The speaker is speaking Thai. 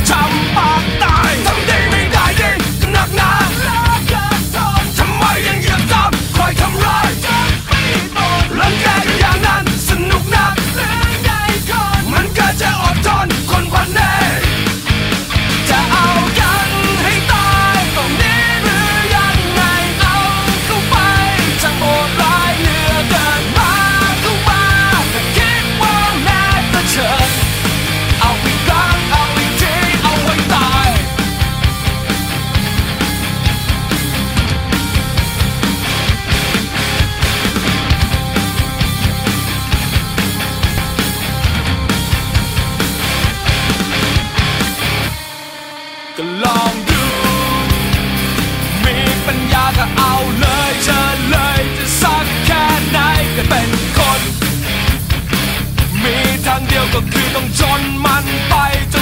长发 ก็ลองดู มีปัญญาก็เอาเลยเธอเลยจะสักแค่ไหนก็เป็นคน มีทางเดียวก็คือต้องจนมันไปจน